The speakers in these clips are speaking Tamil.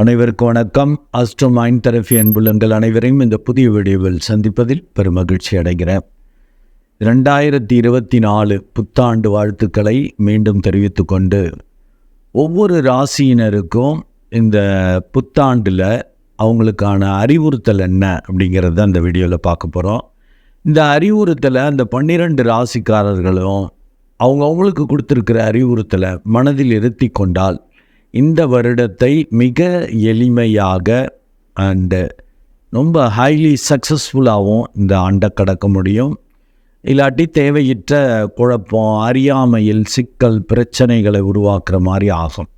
அனைவருக்கும் வணக்கம். அஸ்ட்ரோ மைண்ட் தெரபி அன்புள்ளங்கள் அனைவரையும் இந்த புதிய வீடியோவில் சந்திப்பதில் பெருமகிழ்ச்சி அடைகிறேன். ரெண்டாயிரத்தி இருபத்தி நாலு புத்தாண்டு வாழ்த்துக்களை மீண்டும் தெரிவித்து கொண்டு ஒவ்வொரு ராசியினருக்கும் இந்த புத்தாண்டில் அவங்களுக்கான அறிவுறுத்தல் என்ன அப்படிங்கிறத அந்த வீடியோவில் பார்க்க போகிறோம் இந்த அறிவுறுத்தலை அந்த பன்னிரெண்டு ராசிக்காரர்களும் அவங்க அவங்களுக்கு கொடுத்துருக்கிற அறிவுறுத்தலை மனதில் இருத்தி கொண்டால் இந்த வருடத்தை மிக எளிமையாக அண்டு ரொம்ப ஹைலி சக்ஸஸ்ஃபுல்லாகவும் இந்த ஆண்டை கடக்க முடியும். இல்லாட்டி தேவையற்ற குழப்பம் அறியாமையில் சிக்கல் பிரச்சனைகளை உருவாக்குற மாதிரி ஆகும்.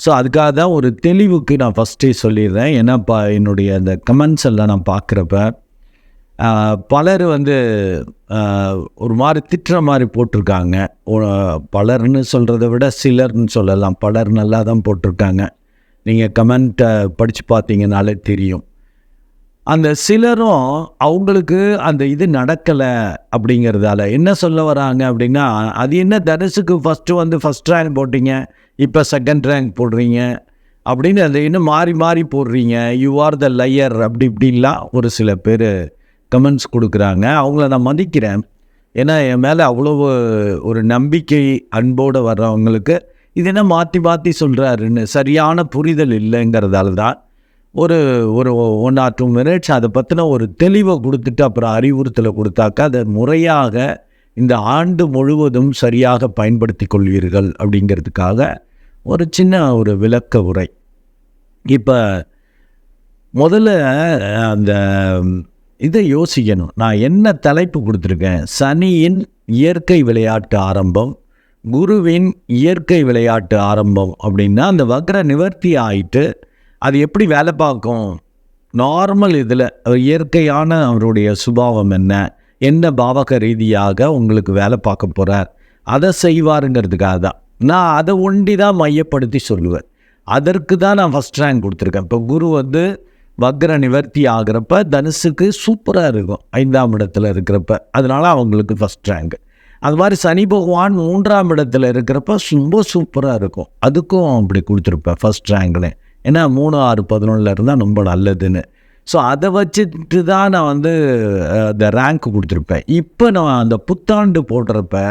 ஸோ அதுக்காக தான் ஒரு தெளிவுக்கு நான் ஃபஸ்ட்டே சொல்லிடுறேன். ஏன்னா இப்போ என்னுடைய அந்த கமெண்ட்ஸ் எல்லாம் நான் பார்க்குறப்ப பலர் வந்து ஒரு மாதிரி திட்டுற மாதிரி போட்டிருக்காங்க. பலர்னு சொல்கிறத விட சிலர்னு சொல்லலாம். பலர் நல்லா தான் போட்டிருக்காங்க. நீங்கள் கமெண்ட்டை படித்து பார்த்தீங்கனாலே தெரியும். அந்த சிலரும் அவங்களுக்கு அந்த இது நடக்கலை அப்படிங்கிறதால என்ன சொல்ல வராங்க அப்படின்னா அது என்ன தனுசுக்கு ஃபஸ்ட்டு வந்து ஃபஸ்ட் ரேங்க் போட்டீங்க இப்போ செகண்ட் ரேங்க் போடுறீங்க அப்படின்னு அதை இன்னும் மாறி மாறி போடுறீங்க. யூ ஆர் த லையர் அப்படி இப்படின்லாம் ஒரு சில பேர் கமெண்ட்ஸ் கொடுக்குறாங்க. அவங்கள நான் மதிக்கிறேன். ஏன்னா என் மேலே அவ்வளோ ஒரு நம்பிக்கை அன்போடு வர்றவங்களுக்கு இது என்ன மாற்றி மாற்றி சொல்கிறாருன்னு சரியான புரிதல் இல்லைங்கிறதால தான் ஒரு ஒரு ஒன் ஆர் டூ மினிட்ஸ் அதை பற்றின ஒரு தெளிவை கொடுத்துட்டு அப்புறம் அறிவுறுத்தலை கொடுத்தாக்கா அதை முறையாக இந்த ஆண்டு முழுவதும் சரியாக பயன்படுத்தி கொள்வீர்கள் அப்படிங்கிறதுக்காக ஒரு சின்ன ஒரு விளக்க உரை. இப்போ முதல்ல அந்த இதை யோசிக்கணும். நான் என்ன தலைப்பு கொடுத்துருக்கேன்? சனியின் இயற்கை விளையாட்டு ஆரம்பம் குருவின் இயற்கை விளையாட்டு ஆரம்பம் அப்படின்னா அந்த வக்ர நிவர்த்தி ஆயிட்டு அது எப்படி வேலை பார்க்கும்? நார்மல் இதில் இயற்கையான அவருடைய சுபாவம் என்ன? என்ன பாவக ரீதியாக உங்களுக்கு வேலை பார்க்க போகிறார் அதை செய்வாருங்கிறதுக்காக தான். நான் அதை ஒண்டி தான் மையப்படுத்தி சொல்லுவேன். அதற்கு தான் நான் ஃபஸ்ட் ரேங்க் கொடுத்துருக்கேன். இப்போ குரு வந்து வக்ர நிவர்த்தி ஆகிறப்ப தனுசுக்கு சூப்பராக இருக்கும் ஐந்தாம் இடத்துல இருக்கிறப்ப. அதனால அவங்களுக்கு ஃபஸ்ட் ரேங்க் அது மாதிரி சனி பகவான் மூன்றாம் இடத்துல இருக்கிறப்ப ரொம்ப சூப்பராக இருக்கும். அதுக்கும் அப்படி கொடுத்துருப்பேன் ஃபஸ்ட் ரேங்க்னு ஏன்னா மூணு ஆறு பதினொன்றில் இருந்தால் ரொம்ப நல்லதுன்னு. ஸோ அதை வச்சுட்டு தான் நான் வந்து அந்த ரேங்க் கொடுத்துருப்பேன். இப்போ நான் அந்த புத்தாண்டு போடுறப்ப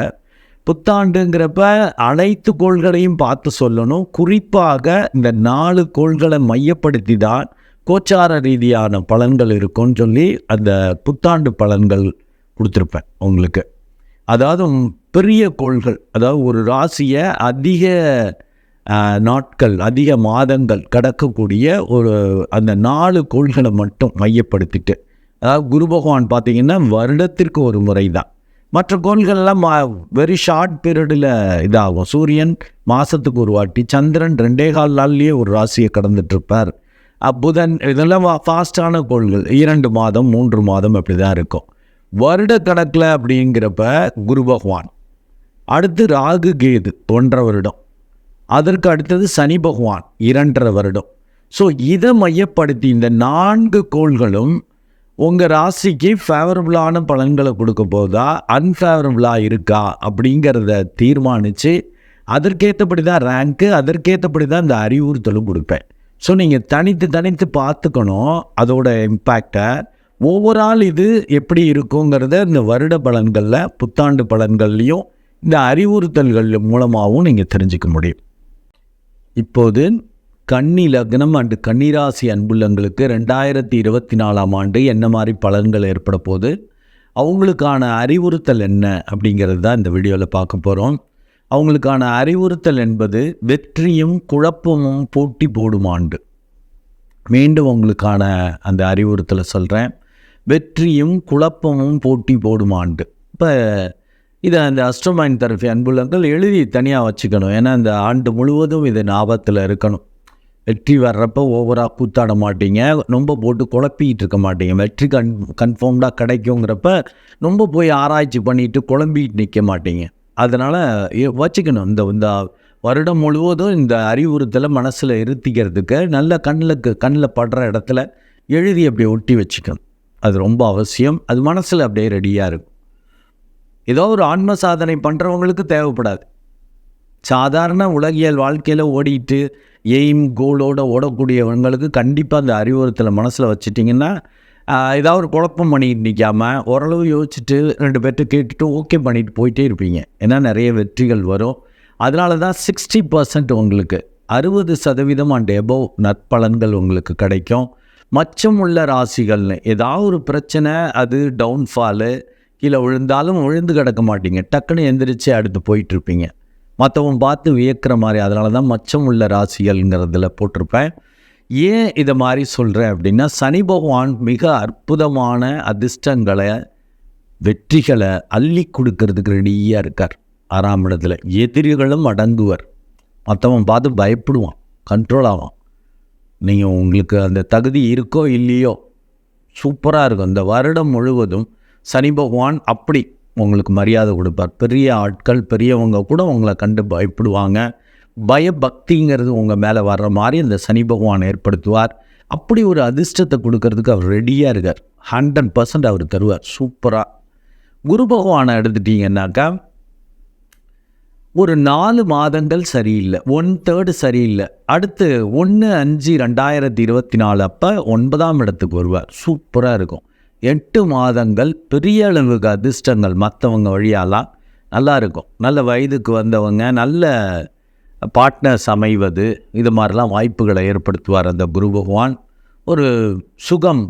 புத்தாண்டுங்கிறப்ப அனைத்து கோள்களையும் பார்த்து சொல்லணும். குறிப்பாக இந்த நாலு கோள்களை மையப்படுத்தி தான் கோச்சார ரீதியான பலன்கள் இருக்கும்னு சொல்லி அந்த புத்தாண்டு பலன்கள் கொடுத்துருப்பேன் உங்களுக்கு. அதாவது பெரிய கோள்கள் அதாவது ஒரு ராசியை அதிக நாட்கள் அதிக மாதங்கள் கடக்கக்கூடிய ஒரு அந்த நாலு கோள்களை மட்டும் மையப்படுத்திட்டு அதாவது குரு பகவான் பார்த்திங்கன்னா வருடத்திற்கு ஒரு முறை தான் மற்ற கோள்கள்லாம் வெரி ஷார்ட் பீரியடில் இதாகும். சூரியன் மாதத்துக்கு ஒரு வாட்டி சந்திரன் ரெண்டே கால் நாள்லேயே ஒரு ராசியை கடந்துட்டுருப்பார் இருப்பார். புதன் இதெல்லாம் ஃபாஸ்டான கோள்கள். இரண்டு மாதம் மூன்று மாதம் அப்படி தான் இருக்கும். வருட கணக்கில் அப்படிங்கிறப்ப குரு பகவான். அடுத்து ராகு கேது ஒன்றரை வருடம். அதற்கு அடுத்தது சனி பகவான் இரண்டரை வருடம். ஸோ இதை மையப்படுத்தி இந்த நான்கு கோள்களும் உங்கள் ராசிக்கு ஃபேவரபுளான பலன்களை கொடுக்க போதா அன்ஃபேவரபுளாக இருக்கா அப்படிங்கிறத தீர்மானித்து அதற்கேற்றபடி தான் ரேங்க்கு அதற்கேற்றபடி தான் இந்த அறிவுறுத்தலும் கொடுப்பேன். ஸோ நீங்கள் தனித்து தனித்து பார்த்துக்கணும் அதோட இம்பேக்டை ஓவரால் இது எப்படி இருக்குங்கிறத இந்த வருட பலன்களில் புத்தாண்டு பலன்கள்லையும் இந்த அறிவுறுத்தல்கள் மூலமாகவும் நீங்கள் தெரிஞ்சுக்க முடியும். இப்போது கன்னி லக்னம் அண்டு கன்னிராசி அன்புள்ளங்களுக்கு ரெண்டாயிரத்தி இருபத்தி நாலாம் ஆண்டு என்ன மாதிரி பலன்கள் ஏற்பட போது அவங்களுக்கான அறிவுறுத்தல் என்ன? அப்படிங்கிறது தான் இந்த வீடியோவில் பார்க்க போகிறோம் அவங்களுக்கான அறிவுறுத்தல் என்பது வெற்றியும் குழப்பமும் போட்டி போடும் ஆண்டு மீண்டும் உங்களுக்கான அந்த அறிவுறுத்தலை சொல்கிறேன் வெற்றியும் குழப்பமும் போட்டி போடும் ஆண்டு இப்போ இதை அந்த அஸ்ட்ரோமைன் தரப்பி அன்புள்ளங்கள் எழுதி தனியாக வச்சுக்கணும். ஏன்னா இந்த ஆண்டு முழுவதும் இது ஞாபகத்தில் இருக்கணும். வெற்றி வர்றப்போ ஓவராக கூத்தாட மாட்டீங்க. ரொம்ப போட்டு குழப்பிக்கிட்டு இருக்க மாட்டீங்க. வெற்றி கன் கன்ஃபார்ம்டாக கிடைக்குங்கிறப்ப ரொம்ப போய் ஆராய்ச்சி பண்ணிட்டு குழம்பிக்கிட்டு நிற்க மாட்டீங்க. அதனால் வச்சுக்கணும். இந்த இந்த வருடம் முழுவதும் இந்த அறிவுறுத்தலை மனசில் இருத்திக்கிறதுக்கு நல்ல கண்ணில் கண்ணில் படுற இடத்துல எழுதி அப்படியே ஒட்டி வச்சுக்கணும். அது ரொம்ப அவசியம். அது மனசில் அப்படியே ரெடியாக இருக்கும். ஏதோ ஒரு ஆன்ம சாதனை பண்ணுறவங்களுக்கு தேவைப்படாது. சாதாரண உலகியல் வாழ்க்கையில் ஓடிட்டு எய்ம் கோலோடு ஓடக்கூடியவங்களுக்கு கண்டிப்பாக அந்த அறிவுறுத்தலை மனசில் வச்சுட்டிங்கன்னா ஏதாவது ஒரு குழப்பம் பண்ணிட்டு நிற்காம ஓரளவு யோசிச்சுட்டு ரெண்டு பேர்கிட்ட கேட்டுட்டு ஓகே பண்ணிட்டு போயிட்டே இருப்பீங்க. ஏன்னா நிறைய வெற்றிகள் வரும். அதனால தான் சிக்ஸ்டி பர்சன்ட் உங்களுக்கு அறுபது சதவீதம் அண்ட் எபோவ் நற்பலன்கள் உங்களுக்கு கிடைக்கும். மச்சம் உள்ள ராசிகள்னு ஏதாவது ஒரு பிரச்சனை அது டவுன்ஃபாலு கீழே விழுந்தாலும் விழுந்து கிடக்க மாட்டீங்க. டக்குன்னு எந்திரிச்சு அடுத்து போயிட்டுருப்பீங்க மற்றவன் பார்த்து வியக்கிற மாதிரி அதனால தான் மச்சம் உள்ள ராசிகள்ங்கிறதுல போட்டிருப்பேன். ஏன் இதை மாதிரி சொல்கிறேன் அப்படின்னா சனி பகவான் மிக அற்புதமான அதிர்ஷ்டங்களை வெற்றிகளை அள்ளி கொடுக்கறதுக்கு ரெடியாக இருக்கார். ஆறாம் இடத்துல. எதிரிகளும் அடங்குவர். மற்றவன் பார்த்து பயப்படுவான் கண்ட்ரோல் ஆவான். நீங்கள் உங்களுக்கு அந்த தகுதி இருக்கோ இல்லையோ சூப்பராக இருக்கும். இந்த வருடம் முழுவதும் சனி பகவான் அப்படி உங்களுக்கு மரியாதை கொடுப்பார். பெரிய ஆட்கள் பெரியவங்க கூட உங்களை கண்டு பயப்படுவாங்க. பயபக்திங்கிறது உங்கள் மேலே வர்ற மாதிரி இந்த சனி பகவான் ஏற்படுத்துவார். அப்படி ஒரு அதிர்ஷ்டத்தை கொடுக்கறதுக்கு அவர் ரெடியாக இருக்கார். ஹண்ட்ரட் பர்சன்ட் அவர் தருவார். சூப்பராக குரு பகவானை எடுத்துட்டிங்கன்னாக்கா ஒரு நாலு மாதங்கள் சரியில்லை. ஒன் தேர்டு சரியில்லை. அடுத்து ஒன்று அஞ்சு ரெண்டாயிரத்தி இருபத்தி நாலு அப்போ ஒன்பதாம் இடத்துக்கு வருவார். சூப்பராக இருக்கும். எட்டு மாதங்கள் பெரிய அளவுக்கு அதிர்ஷ்டங்கள் மற்றவங்க வழியாலாம் நல்லா இருக்கும். நல்ல வயதுக்கு வந்தவங்க நல்ல பார்ட்னர்ஸ் அமைவது இது மாதிரிலாம் வாய்ப்புகளை ஏற்படுத்துவார் அந்த குரு பகவான். ஒரு சுகம்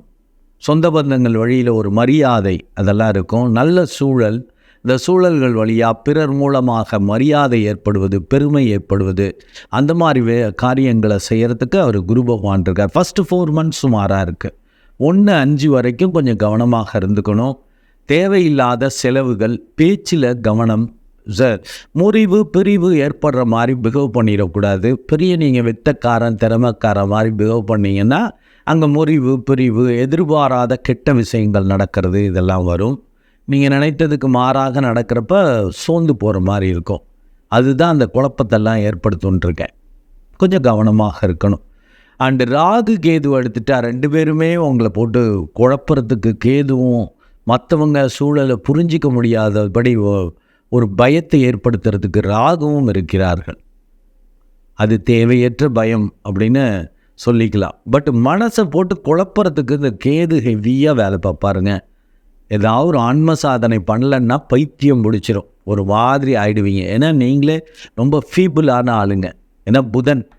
சொந்த பந்தங்கள் வழியில் ஒரு மரியாதை அதெல்லாம் இருக்கும். நல்ல சூழல் இந்த சூழல்கள் வழியாக பிறர் மூலமாக மரியாதை ஏற்படுவது பெருமை ஏற்படுவது அந்த மாதிரி வே காரியங்களை செய்கிறதுக்கு அவர் குரு பகவான் இருக்கார். ஃபஸ்ட்டு ஃபோர் மந்த்ஸ் சுமாராக இருக்குது ஒன்று அஞ்சு வரைக்கும் கொஞ்சம் கவனமாக இருந்துக்கணும். தேவையில்லாத செலவுகள் பேச்சில் கவனம் சார் முறிவு பிரிவு ஏற்படுற மாதிரி பிஹேவ் பண்ணிடக்கூடாது. பெரிய நீங்கள் வித்தக்காரன் திறமைக்காரன் மாதிரி பிஹேவ் பண்ணிங்கன்னா அங்கே முறிவு பிரிவு எதிர்பாராத கெட்ட விஷயங்கள் நடக்கிறது இதெல்லாம் வரும். நீங்கள் நினைத்ததுக்கு மாறாக நடக்கிறப்ப சோர்ந்து போகிற மாதிரி இருக்கும். அதுதான் அந்த குழப்பத்தெல்லாம் ஏற்படுத்துன்ட்ருக்கேன். கொஞ்சம் கவனமாக இருக்கணும். அண்டு ராகு கேது எடுத்துட்டா ரெண்டு பேருமே உங்களை போட்டு குழப்பறதுக்கு கேதுவும் மற்றவங்க சூழலை புரிஞ்சிக்க முடியாதபடி ஒரு பயத்தை ஏற்படுத்துறதுக்கு ராகுவும் இருக்கிறார்கள். அது தேவையற்ற பயம் அப்படின்னு சொல்லிக்கலாம். பட் மனசை போட்டு குழப்பறதுக்கு இந்த கேது ஹெவியாக வேலை பார்ப்பாருங்க. ஏதாவது ஒரு ஆன்ம சாதனை பண்ணலன்னா பைத்தியம் பிடிச்சிரும். ஒரு மாதிரி ஆயிடுவீங்க. ஏன்னா நீங்களே ரொம்ப ஃபீபிளான ஆளுங்க. ஏன்னா புதன்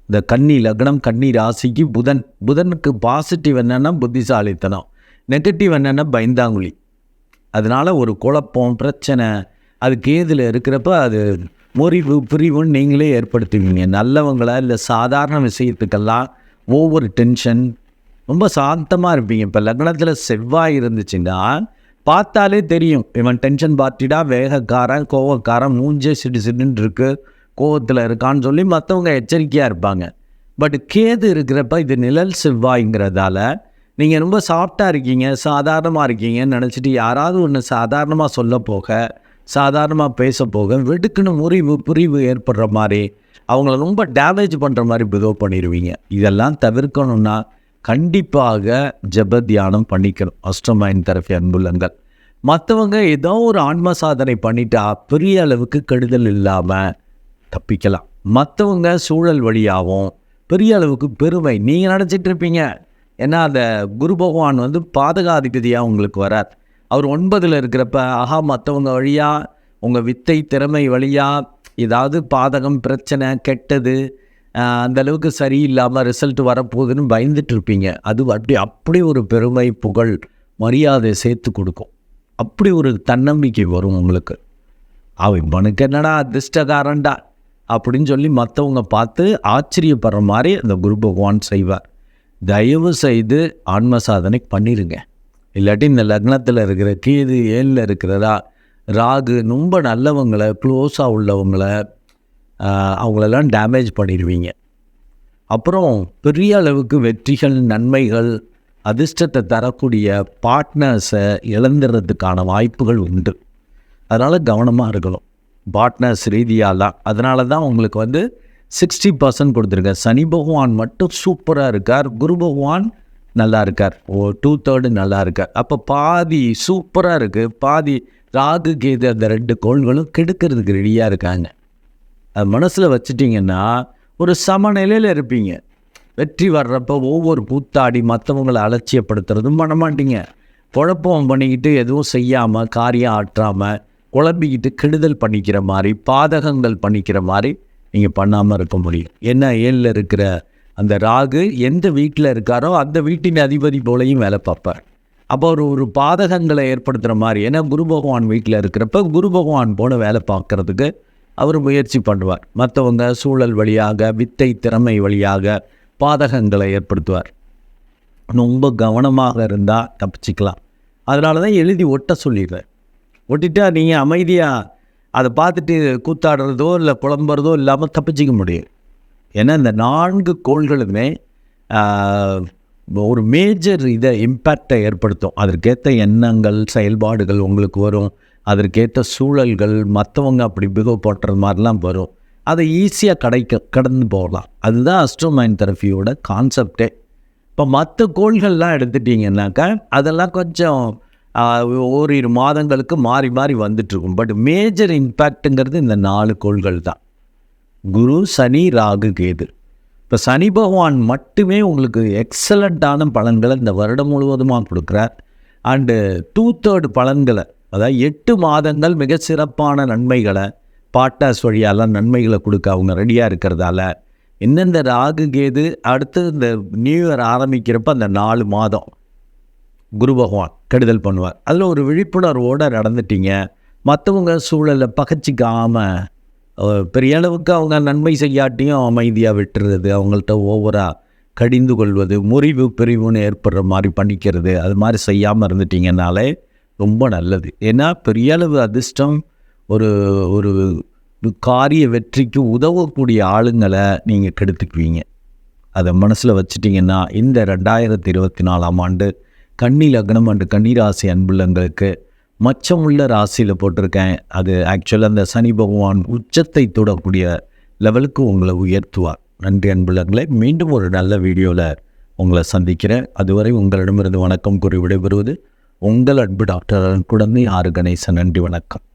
இந்த கன்னி லக்னம் கன்னி ராசிக்கு புதன். புதனுக்கு பாசிட்டிவ் என்னென்னா புத்திசாலித்தனம். நெகட்டிவ் என்னென்னா பயந்தாங்குழி. அதனால் ஒரு குழப்பம் பிரச்சனை அது கேதில் இருக்கிறப்ப அது முறிவு பிரிவுன்னு நீங்களே ஏற்படுத்துவீங்க. நல்லவங்களா இல்லை சாதாரண விஷயத்துக்கெல்லாம் ஒவ்வொரு டென்ஷன் ரொம்ப சாந்தமாக இருப்பீங்க. இப்போ லக்னத்தில் செவ்வாய் இருந்துச்சுன்னா பார்த்தாலே தெரியும். இவன் டென்ஷன் பார்த்திடா வேகக்காரன் கோவக்காரன் மூஞ்சே சிடு சிடுன்னு இருக்கு கோவத்தில் இருக்கான்னு சொல்லி மற்றவங்க எச்சரிக்கையாக இருப்பாங்க. பட் கேது இருக்கிறப்ப இது நிழல் செவ்வாய்ங்கிறதால நீங்கள் ரொம்ப சாஃப்டாக இருக்கீங்க சாதாரணமாக இருக்கீங்கன்னு நினச்சிட்டு யாராவது ஒன்று சாதாரணமாக சொல்ல போக சாதாரணமாக பேச போக வெடுக்குன்னு முறிவு புரிவு ஏற்படுற மாதிரி அவங்கள ரொம்ப டேமேஜ் பண்ணுற மாதிரி பிகவ் பண்ணிடுவீங்க. இதெல்லாம் தவிர்க்கணும்னா கண்டிப்பாக ஜெப தியானம் பண்ணிக்கணும். அஷ்டமைன் தரப்பி அன்புள்ளங்கள் மற்றவங்க ஏதோ ஒரு ஆன்ம சாதனை பண்ணிட்டா பெரிய அளவுக்கு கெடுதல் இல்லாமல் தப்பிக்கலாம். மற்றவங்க சூழல் வழியாகவும் பெரிய அளவுக்கு பெருமை. நீங்கள் நினச்சிட்டு இருப்பீங்க ஏன்னா அந்த குரு பகவான் வந்து பாதகாதிபதியாக உங்களுக்கு வரார். அவர் ஒன்பதில் இருக்கிறப்ப ஆஹா மற்றவங்க வழியாக உங்கள் வித்தை திறமை வழியாக ஏதாவது பாதகம் பிரச்சனை கெட்டது அந்தளவுக்கு அந்த அளவுக்கு சரியில்லாமல் ரிசல்ட் வரப்போகுதுன்னு பயந்துட்டு இருப்பீங்க. அது அப்படி அப்படி ஒரு பெருமை புகழ் மரியாதை சேர்த்து கொடுக்கும். அப்படி ஒரு தன்னம்பிக்கை வரும் உங்களுக்கு. அவன் இவனுக்கு என்னடா அதிர்ஷ்டகாரன்டா அப்படின்னு சொல்லி மற்றவங்க பார்த்து ஆச்சரியப்படுற மாதிரி அந்த குரு பகவான் செய்வார். தயவு செய்து ஆன்ம சாதனை பண்ணிடுங்க இல்லாட்டி இந்த லக்னத்தில் இருக்கிற கீது ஏழில் இருக்கிறதா ராகு ரொம்ப நல்லவங்களை க்ளோஸாக உள்ளவங்களை அவங்களெல்லாம் டேமேஜ் பண்ணிடுவீங்க. அப்புறம் பெரிய அளவுக்கு வெற்றிகள் நன்மைகள் அதிர்ஷ்டத்தை தரக்கூடிய பார்ட்னர்ஸை இழந்துடுறதுக்கான வாய்ப்புகள் உண்டு. அதனால் கவனமாக இருக்கணும். பார்ட்னர்ஸ் ரீதியாலாம். அதனால தான் உங்களுக்கு வந்து சிக்ஸ்டி பர்சன்ட் கொடுத்துருக்கார். சனி பகவான் மட்டும் சூப்பராக இருக்கார். குரு பகவான் நல்லா இருக்கார். ஓ டூ தேர்டு நல்லா இருக்கார். அப்போ பாதி சூப்பராக இருக்குது பாதி ராகு கேது அந்த ரெண்டு கோள்களும் கெடுக்கிறதுக்கு ரெடியாக இருக்காங்க. அது மனசில் வச்சுட்டிங்கன்னா ஒரு சமநிலையில் இருப்பீங்க. வெற்றி வர்றப்போ ஒவ்வொரு கூத்தாடி மற்றவங்களை அலட்சியப்படுத்துறதும் பண்ண மாட்டீங்க. குழப்பம் பண்ணிக்கிட்டு எதுவும் செய்யாமல் காரியம் ஆற்றாமல் குழம்பிக்கிட்டு கெடுதல் பண்ணிக்கிற மாதிரி பாதகங்கள் பண்ணிக்கிற மாதிரி நீங்கள் பண்ணாமல் இருக்க முடியும். என்ன ஏழில் இருக்கிற அந்த ராகு எந்த வீட்டில் இருக்காரோ அந்த வீட்டின் அதிபதி போலையும் வேலை பார்ப்பார். அப்போ ஒரு ஒரு பாதகங்களை ஏற்படுத்துகிற மாதிரி ஏன்னா குரு பகவான் வீட்டில் இருக்கிறப்ப குரு பகவான் போன வேலை பார்க்குறதுக்கு அவர் முயற்சி பண்ணுவார். மற்றவங்க சூழல் வழியாக வித்தை திறமை வழியாக பாதகங்களை ஏற்படுத்துவார். ரொம்ப கவனமாக இருந்தால் தப்பிச்சிக்கலாம். அதனால தான் எழுதி ஒட்ட சொல்லிடுறேன் ஒட்டிட்டா நீங்கள் அமைதியாக அதை பார்த்துட்டு கூத்தாடுறதோ இல்லை புலம்புறதோ இல்லாமல் தப்பிச்சிக்க முடியும். ஏன்னா இந்த நான்கு கோள்களுமே ஒரு மேஜர் இதை இம்பேக்டை ஏற்படுத்தும். அதற்கேற்ற எண்ணங்கள் செயல்பாடுகள் உங்களுக்கு வரும். அதற்கேற்ற சூழல்கள் மற்றவங்க அப்படி பிகவ் பண்ணுறது மாதிரிலாம் வரும். அதை ஈஸியாக கடைக்க கடந்து போகலாம். அதுதான் அஸ்ட்ரோமைன் தெரப்பியோட கான்செப்டே இப்போ மற்ற கோள்கள்லாம் எடுத்துட்டிங்கன்னாக்கா அதெல்லாம் கொஞ்சம் ஓரிரு மாதங்களுக்கு மாறி மாறி வந்துட்டுருக்கும். பட் மேஜர் இம்பேக்ட்டுங்கிறது இந்த நாலு கோள்கள் தான். குரு சனி ராகு கேது. இப்போ சனி பகவான் மட்டுமே உங்களுக்கு எக்ஸலண்ட்டான பலன்களை இந்த வருடம் முழுவதுமாக கொடுக்குறார். அண்டு டூ தேர்டு பலன்களை அதாவது எட்டு மாதங்கள் மிக சிறப்பான நன்மைகளை பாட்டாஸ் வழியாலாம் நன்மைகளை கொடுக்க அவங்க ரெடியாக இருக்கிறதால எந்தெந்த ராகு கேது அடுத்து இந்த நியூ இயர் ஆரம்பிக்கிறப்ப அந்த நாலு மாதம். குரு பகவான் கெடுதல் பண்ணுவார். அதில் ஒரு விழிப்புணர்வோடு நடந்துட்டீங்க. மற்றவங்க சூழலை பகச்சிக்காமல் பெரிய அளவுக்கு அவங்க நன்மை செய்யாட்டியும் அமைதியாக விட்டுறது அவங்கள்ட்ட ஓவராக கடிந்து கொள்வது முறிவு பிரிவுன்னு ஏற்படுற மாதிரி பண்ணிக்கிறது அது மாதிரி செய்யாமல் இருந்துட்டீங்கனாலே ரொம்ப நல்லது. ஏன்னா பெரிய அளவு அதிர்ஷ்டம் ஒரு ஒரு காரிய வெற்றிக்கு உதவக்கூடிய ஆளுங்களை நீங்கள் கெடுத்துக்குவீங்க. அதை மனசில் வச்சுட்டிங்கன்னா இந்த ரெண்டாயிரத்தி இருபத்தி நாலாம் ஆண்டு கன்னி லக்னம் அண்டு கன்னிராசி அன்புள்ளங்களுக்கு மச்சமுள்ள ராசியில் போட்டிருக்கேன். அது ஆக்சுவலாக அந்த சனி பகவான் உச்சத்தை தொடக்கூடிய லெவலுக்கு உங்களை உயர்த்துவார். நன்றி அன்புள்ளங்களே மீண்டும் ஒரு நல்ல வீடியோவில் உங்களை சந்திக்கிறேன். அதுவரை உங்களிடமிருந்து வணக்கம் கூறி விடைபெறுவது உங்கள் அன்பு டாக்டர் குழந்தை ஆறு கணேசன் நன்றி வணக்கம்.